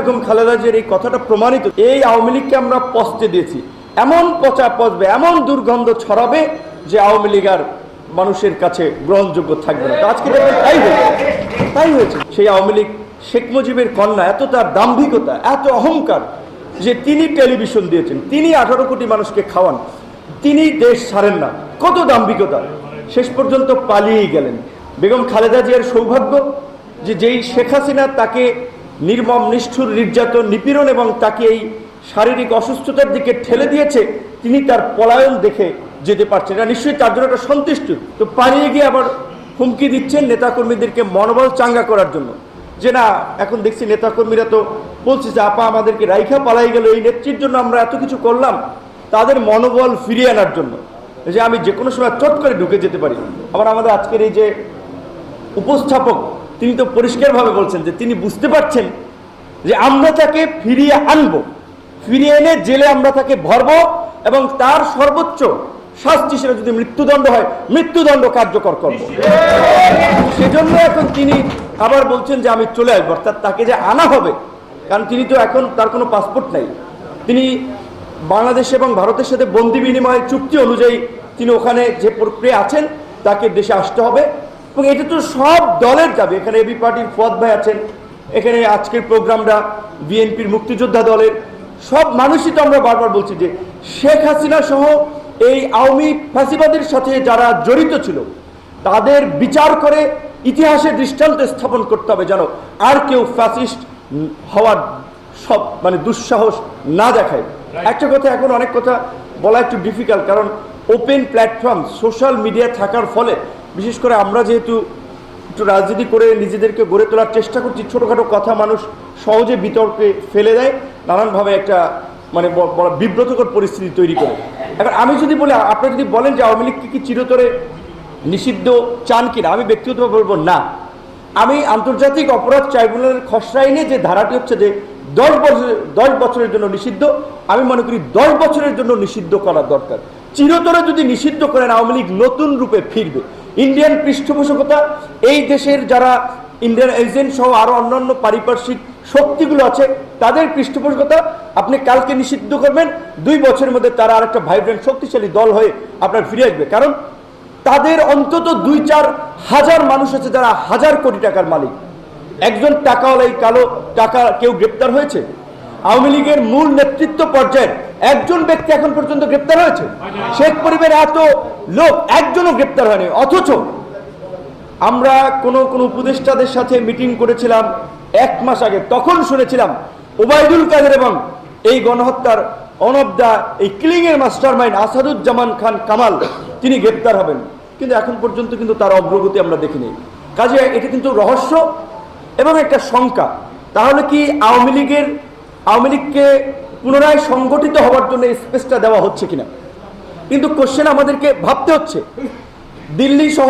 বেগম খালেদা জিয়ার এই কথাটা প্রমাণিত। এই আওয়ামী লীগকে আমরা পচতে দিয়েছি। এমন পচা পচবে, এমন দুর্গন্ধ ছড়াবে যে আওয়ামী লীগ আর মানুষের কাছে গ্রহণযোগ্য থাকবে না। আজকে তাই হয়েছে। তাই হয়েছে। সেই আওয়ামী লীগ শেখ মুজিবের কন্যা এত তার দাম্ভিকতা, এত অহংকার যে তিনি টেলিভিশন দিয়েছেন, তিনি আঠারো কোটি মানুষকে খাওয়ান, তিনি দেশ ছাড়েন না। কত দাম্ভিকতা। শেষ পর্যন্ত পালিয়েই গেলেন। বেগম খালেদা জিয়ার সৌভাগ্য যে যেই শেখ হাসিনা তাকে নির্মম, নিষ্ঠুর, নির্যাতন, নিপীড়ন এবং তাকে এই শারীরিক অসুস্থতার দিকে ঠেলে দিয়েছে, তিনি তার পলায়ন দেখে যেতে পারছেন। এটা নিশ্চয়ই তার জন্য একটা সন্তুষ্ট। তো পালিয়ে গিয়ে আবার হুমকি দিচ্ছেন নেতাকর্মীদেরকে মনোবল চাঙ্গা করার জন্য। যে না, এখন দেখছি নেতাকর্মীরা তো বলছে যে, আপা, আমাদেরকে রাইখা পালাই গেল, এই নেত্রীর জন্য আমরা এত কিছু করলাম। তাদের মনোবল ফিরিয়ে আনার জন্য। যে আমি যে কোনো সময় চট করে ঢুকে যেতে পারি। আবার আমাদের আজকের এই যে উপস্থাপক তিনি তো পরিষ্কারভাবে বলছেন যে তিনি বুঝতে পারছেন যে আমরা তাকে ফিরিয়ে আনব, ফিরিয়ে এনে জেলে আমরা তাকে ভরব এবং তার সর্বোচ্চ শাস্তি হিসেবে যদি মৃত্যুদণ্ড হয়, মৃত্যুদণ্ড কার্যকর করব। সেজন্য এখন তিনি আবার বলছেন যে আমি চলে আসব, অর্থাৎ তাকে যে আনা হবে, কারণ তিনি তো এখন তার কোনো পাসপোর্ট নাই। তিনি বাংলাদেশ এবং ভারতের সাথে বন্দি বিনিময় চুক্তি অনুযায়ী তিনি ওখানে যে প্রক্রিয়া আছেন, তাকে দেশে আসতে হবে। এবং এটা তো সব দলের যাবে এখানে এবি পার্টির ফুয়াদ ভাই আছেন এখানে আজকের প্রোগ্রামটা বিএনপির মুক্তিযোদ্ধা দলের। সব মানুষই তো আমরা বারবার বলছি যে শেখ হাসিনা সহ এই আওয়ামী ফাঁসিবাদের সাথে যারা জড়িত ছিল তাদের বিচার করে ইতিহাসের দৃষ্টান্ত স্থাপন করতে হবে যেন আর কেউ ফ্যাসিস্ট হওয়ার সব মানে দুঃসাহস না দেখায়। একটা কথা এখন অনেক কথা বলা একটু ডিফিকাল্ট কারণ ওপেন প্ল্যাটফর্ম সোশ্যাল মিডিয়া থাকার ফলে বিশেষ করে আমরা যেহেতু একটু রাজনীতি করে নিজেদেরকে গড়ে তোলার চেষ্টা করছি, ছোটোখাটো কথা মানুষ সহজে বিতর্কে ফেলে দেয়, নানানভাবে একটা মানে বিব্রতকর পরিস্থিতি তৈরি করে। এবার আমি যদি বলি, আপনি যদি বলেন যে আওয়ামী লীগকে কি চিরতরে নিষিদ্ধ চান কিনা, আমি ব্যক্তিগতভাবে বলব না। আমি আন্তর্জাতিক অপরাধ ট্রাইব্যুনালের খসড়া আইনে যে ধারাটি হচ্ছে যে দশ বছর, দশ বছরের জন্য নিষিদ্ধ, আমি মনে করি দশ বছরের জন্য নিষিদ্ধ করা দরকার। চিরতরে যদি নিষিদ্ধ করেন, আওয়ামী লীগ নতুন রূপে ফিরবে। ইন্ডিয়ান পৃষ্ঠপোষকতা, এই দেশের যারা ইন্ডিয়ান এজেন্ট সহ আরও অন্যান্য পারিপার্শ্বিক শক্তিগুলো আছে, তাদের পৃষ্ঠপোষকতা আপনি কালকে নিষিদ্ধ করবেন। দুই বছরের মধ্যে তারা আরেকটা ভাইব্রেন্ট শক্তিশালী দল হয়ে আপনার ফিরে আসবে। কারণ তাদের অন্তত দুই চার হাজার মানুষ আছে যারা হাজার কোটি টাকার মালিক। একজন টাকাওয়ালা এই কালো টাকা কেউ গ্রেপ্তার হয়েছে। আওয়ামী লীগের মূল নেতৃত্ব পর্যায়ে একজন ব্যক্তি এখন পর্যন্ত গ্রেপ্তার হয়েছে। শেখ পরিবারের এত লোক একজনও গ্রেপ্তার হয়নি। অথচ আমরা কোনো কোনো উপদেষ্টাদের সাথে মিটিং করেছিলাম এক মাস আগে। তখন শুনেছিলাম ওবায়দুল কাদের এবং এই গণহত্যার অনব দা এই কিলিং এর মাস্টার মাইন্ড আসাদুজ্জামান খান কামাল, তিনি গ্রেপ্তার হবেন। কিন্তু এখন পর্যন্ত কিন্তু তার অগ্রগতি আমরা দেখিনি। কাজে এটা কিন্তু রহস্য এবং একটা শঙ্কা। তাহলে কি আওয়ামী লীগের আওয়ামী লীগকে পুনরায় সংগঠিত হওয়ার জন্য স্পেসটা দেওয়া হচ্ছে কিনা? কিন্তু কোশ্চেন আমাদেরকে ভাবতে হচ্ছে। দিল্লি সহ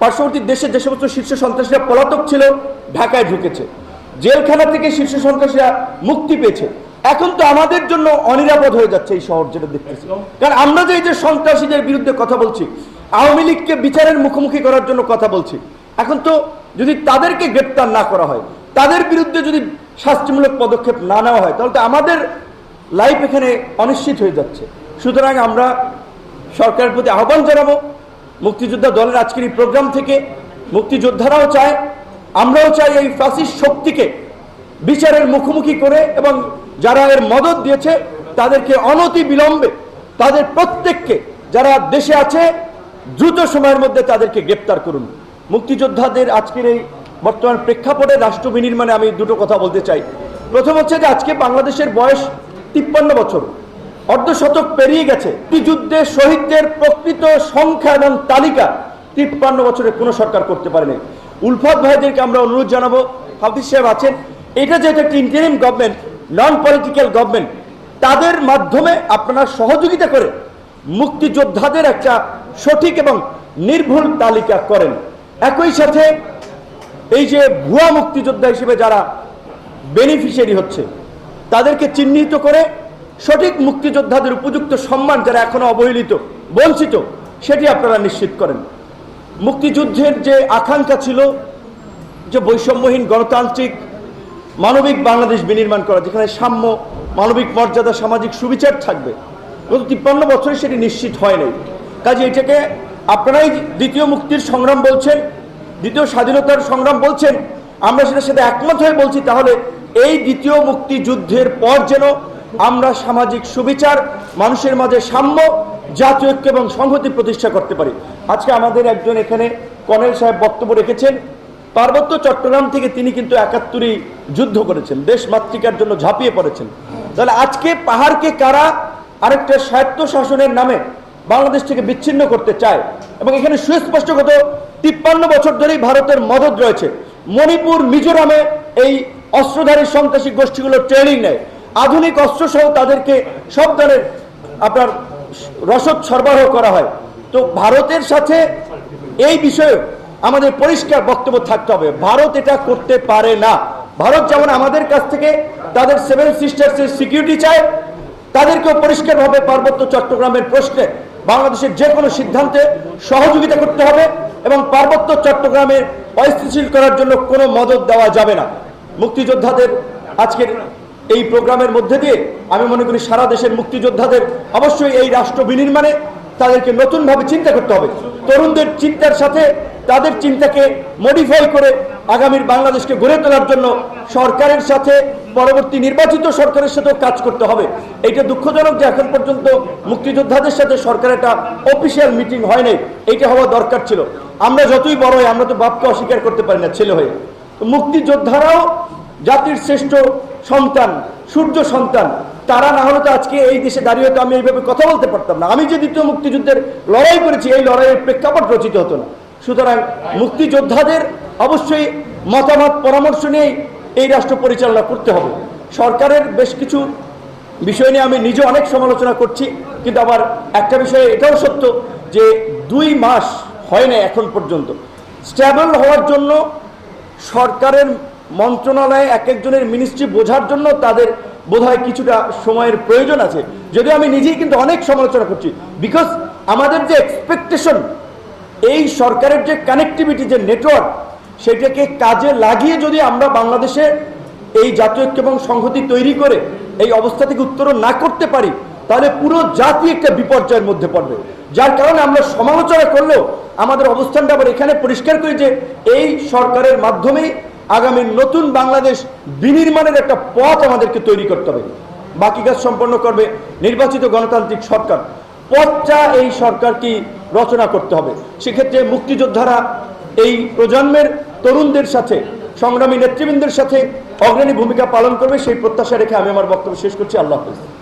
পার্শ্ববর্তী দেশের যে সমস্ত শীর্ষ সন্ত্রাসীরা পলাতক ছিল ঢাকায় ঢুকেছে। জেলখানা থেকে শীর্ষ সন্ত্রাসীরা মুক্তি পেয়েছে। এখন তো আমাদের জন্য অনিরাপদ হয়ে যাচ্ছে এই শহর যেটা দেখতেছি। কারণ আমরা যে এই যে সন্ত্রাসীদের বিরুদ্ধে কথা বলছি আওয়ামী লীগকে বিচারের মুখোমুখি করার জন্য কথা বলছি এখন তো যদি তাদেরকে গ্রেপ্তার না করা হয় তাদের বিরুদ্ধে যদি শাস্তিমূলক পদক্ষেপ না নেওয়া হয়, তাহলে তো আমাদের লাইফ এখানে অনিশ্চিত হয়ে যাচ্ছে। সুতরাং আমরা সরকারের প্রতি আহ্বান জানাব, মুক্তিযোদ্ধা দলের আজকের এই প্রোগ্রাম থেকে, মুক্তিযোদ্ধারাও চায়, আমরাও চাই এই ফ্যাসিস্ট শক্তিকে বিচারের মুখোমুখি করে এবং যারা এর মদত দিয়েছে, তাদেরকে অনতি বিলম্বে তাদের প্রত্যেককে, যারা দেশে আছে, দ্রুত সময়ের মধ্যে তাদেরকে গ্রেপ্তার করুন। মুক্তিযোদ্ধাদের আজকের এই বর্তমান প্রেক্ষাপটে রাষ্ট্র বিনির্মাণে আমি দুটো কথা বলতে চাই। প্রথম হচ্ছে যে আজকে বাংলাদেশের বয়স তিপ্পান্ন বছর। অর্ধশতক পেরিয়ে গেছে। এই যুদ্ধে শহীদদের প্রকৃত সংখ্যা এবং তালিকা তিপ্পান্ন বছরে কোনো সরকার করতে পারেনি। উলফাত ভাইদেরকে আমরা অনুরোধ জানাব, হাফিজ সাহেব আছেন। এটা যেহেতু একটি interim government non political government তাদের মাধ্যমে আপনারা সহযোগিতা করে মুক্তিযোদ্ধাদের একটা সঠিক এবং নির্ভুল তালিকা করেন। একই সাথে এই যে ভুয়া মুক্তিযোদ্ধা হিসেবে যারা বেনিফিশিয়ারি হচ্ছে, তাদেরকে চিহ্নিত করে সঠিক মুক্তিযোদ্ধাদের উপযুক্ত সম্মান যারা এখনও অবহেলিত, বঞ্চিত, সেটি আপনারা নিশ্চিত করেন। মুক্তিযুদ্ধের যে আকাঙ্ক্ষা ছিল, যে বৈষম্যহীন গণতান্ত্রিক মানবিক বাংলাদেশ বিনির্মাণ করা, যেখানে সাম্য, মানবিক মর্যাদা, সামাজিক সুবিচার থাকবে, গত তিপ্পান্ন বছরে সেটি নিশ্চিত হয় নাই। কাজে এটাকে আপনারাই দ্বিতীয় মুক্তির সংগ্রাম বলছেন দ্বিতীয় স্বাধীনতার সংগ্রাম বলছেন, আমরা সেটার সাথে একমত হয়ে বলছি, তাহলে এই দ্বিতীয় মুক্তিযুদ্ধের পর যেন আমরা সামাজিক সুবিচার, মানুষের মাঝে সাম্য, জাতীয় ঐক্য এবং সংহতি প্রতিষ্ঠা করতে পারি। আজকে আমাদের একজন এখানে কর্নেল সাহেব বক্তব্য রেখেছেন। পার্বত্য চট্টগ্রাম থেকে তিনি কিন্তু একাত্তরই যুদ্ধ করেছেন, দেশ মাতৃকার জন্য ঝাঁপিয়ে পড়েছেন। তাহলে আজকে পাহাড়কে কারা আরেকটা স্বায়ত্ত শাসনের নামে বাংলাদেশ থেকে বিচ্ছিন্ন করতে চায়? এবং এখানে সুস্পষ্ট গত তিপ্পান্ন বছর ধরেই ভারতের মদত রয়েছে। মণিপুর, মিজোরামে এই অস্ত্রধারী সন্ত্রাসী গোষ্ঠীগুলো ট্রেনিং নেয়। আধুনিক অস্ত্রসহ তাদেরকে সব ধরনের আপনার রসদ সরবরাহ করা হয়। তো ভারতের সাথে এই বিষয়ে আমাদের পরিষ্কার বক্তব্য থাকতে হবে। ভারত এটা করতে পারে না। ভারত যেমন আমাদের কাছ থেকে তাদের সেভেন সিস্টার্সের সিকিউরিটি চায়, তাদেরকেও পরিষ্কারভাবে পার্বত্য চট্টগ্রামের প্রশ্নে বাংলাদেশের যে কোনো সিদ্ধান্তে সহযোগিতা করতে হবে। এবং পার্বত্য চট্টগ্রামে অস্থিতিশীল করার জন্য কোনো মদত দেওয়া যাবে না। মুক্তিযোদ্ধাদের আজকের এই প্রোগ্রামের মধ্যে দিয়ে আমি মনে করি সারা দেশের মুক্তিযোদ্ধাদের অবশ্যই এই রাষ্ট্র বিনির্মাণে তাদেরকে নতুনভাবে চিন্তা করতে হবে। তরুণদের চিন্তার সাথে তাদের চিন্তাকে মডিফাই করে আগামীর বাংলাদেশকে গড়ে তোলার জন্য সরকারের সাথে, পরবর্তী নির্বাচিত সরকারের সাথেও কাজ করতে হবে। এটা দুঃখজনক যে এখন পর্যন্ত মুক্তিযোদ্ধাদের সাথে সরকার একটা অফিসিয়াল মিটিং হয় নাই। এইটা হওয়া দরকার ছিল। আমরা যতই বড় হই, আমরা তো বাপকে অস্বীকার করতে পারি না, ছেলে হয়ে। মুক্তিযোদ্ধারাও জাতির শ্রেষ্ঠ সন্তান, সূর্য সন্তান। তারা না হলে তো আজকে এই দেশে দাঁড়িয়ে তো আমি এইভাবে কথা বলতে পারতাম না। আমি যে দ্বিতীয় মুক্তিযুদ্ধের লড়াই করেছি, এই লড়াইয়ের প্রেক্ষাপট রচিত হতো না। সুতরাং মুক্তিযোদ্ধাদের অবশ্যই মতামত, পরামর্শ নিয়েই এই রাষ্ট্র পরিচালনা করতে হবে। সরকারের বেশ কিছু বিষয় নিয়ে আমি নিজে অনেক সমালোচনা করছি, কিন্তু আবার একটা বিষয়ে এটাও সত্য যে দুই মাস হয় না এখন পর্যন্ত। স্ট্যাবল হওয়ার জন্য সরকারের মন্ত্রণালয়ে এক একজনের মিনিস্ট্রি বোঝার জন্য তাদের বোধহয় কিছুটা সময়ের প্রয়োজন আছে। যদিও আমি নিজেই কিন্তু অনেক সমালোচনা করছি বিকজ আমাদের যে এক্সপেকটেশন এই সরকারের যে কানেক্টিভিটি যে নেটওয়ার্ক সেটাকে কাজে লাগিয়ে যদি আমরা বাংলাদেশে এই জাতীয় ঐক্য এবং সংহতি তৈরি করে এই অবস্থা থেকে উত্তরণ না করতে পারি, তাহলে পুরো জাতি একটা বিপর্যয়ের মধ্যে পড়বে। যার কারণে আমরা সমালোচনা করলেও আমাদের অবস্থানটা আবার এখানে পরিষ্কার করি যে এই সরকারের মাধ্যমেই আগামী নতুন বাংলাদেশ বিনির্মাণের একটা পথ আমাদেরকে তৈরি করতে হবে। বাকি কাজ সম্পন্ন করবে নির্বাচিত গণতান্ত্রিক সরকার। পথটা এই সরকারকে রচনা করতে হবে। সেক্ষেত্রে মুক্তিযোদ্ধারা এই প্রজন্মের তরুণদের সাথে, সংগ্রামী নেতৃবৃন্দের সাথে অগ্রণী ভূমিকা পালন করবে, সেই প্রত্যাশা রেখে আমি আমার বক্তব্য শেষ করছি। আল্লাহ হাফিজ।